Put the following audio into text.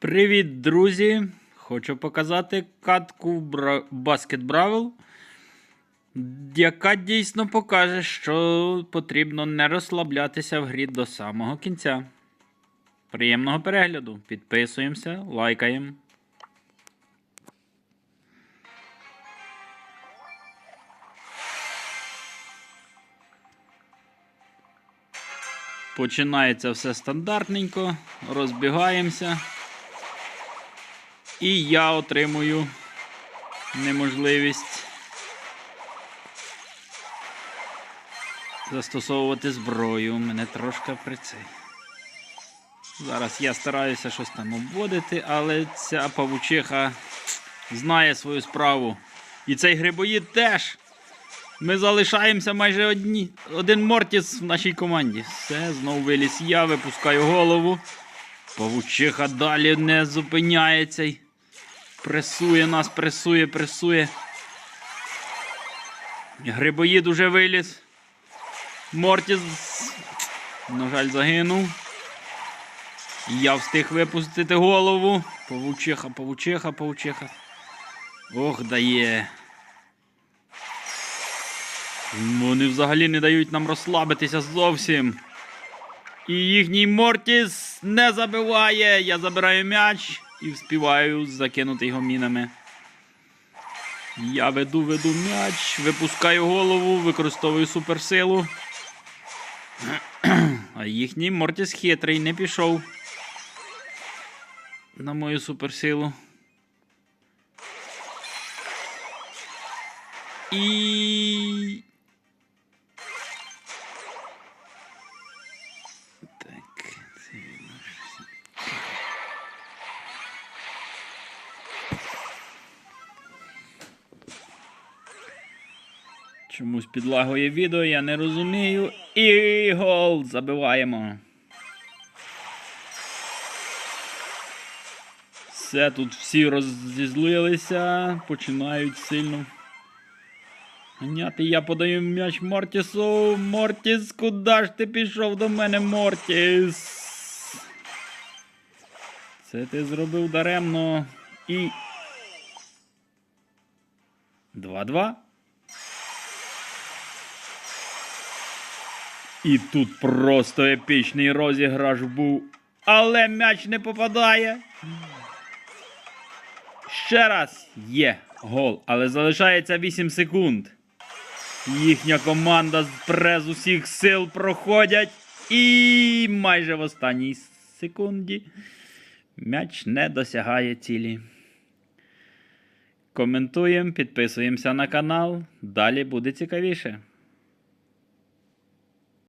Привіт, друзі! Хочу показати катку. Basket Бравл, яка дійсно покаже, що потрібно не розслаблятися в грі до самого кінця. Приємного перегляду! Підписуємося, лайкаємо. Починається все стандартненько, розбігаємося. І я отримую неможливість застосовувати зброю. Мене трошки при цей. Зараз я стараюся щось там обводити, але ця павучиха знає свою справу. І цей грибоїд теж. Ми залишаємося майже одні. Один Мортіс в нашій команді. Все, знову виліз я, випускаю голову. Павучиха далі не зупиняється. Пресує нас, пресує, пресує. Грибоїд уже виліз. Мортіс, на жаль, загинув. Я встиг випустити голову. Павучиха, павучиха, павучиха. Ох, дає. Вони взагалі не дають нам розслабитися зовсім. І їхній Мортіс не забиває. Я забираю м'яч і вспіваю закинути його мінами. Я веду, веду м'яч, випускаю голову, використовую суперсилу. А їхній Мортіс хитрий не пішов. На мою суперсилу. І. Чомусь підлагує відео, я не розумію. І гол забиваємо. Все, тут всі розізлилися, починають сильно. Ганяти, я подаю м'яч Мортісу. Мортіс, куди ж ти пішов до мене, Мортіс? Це ти зробив даремно. І. 2-2. І тут просто епічний розіграш був. Але м'яч не попадає. Ще раз є гол, але залишається 8 секунд. Їхня команда з през усіх сил проходять. І майже в останній секунді м'яч не досягає цілі. Коментуємо, підписуємося на канал. Далі буде цікавіше.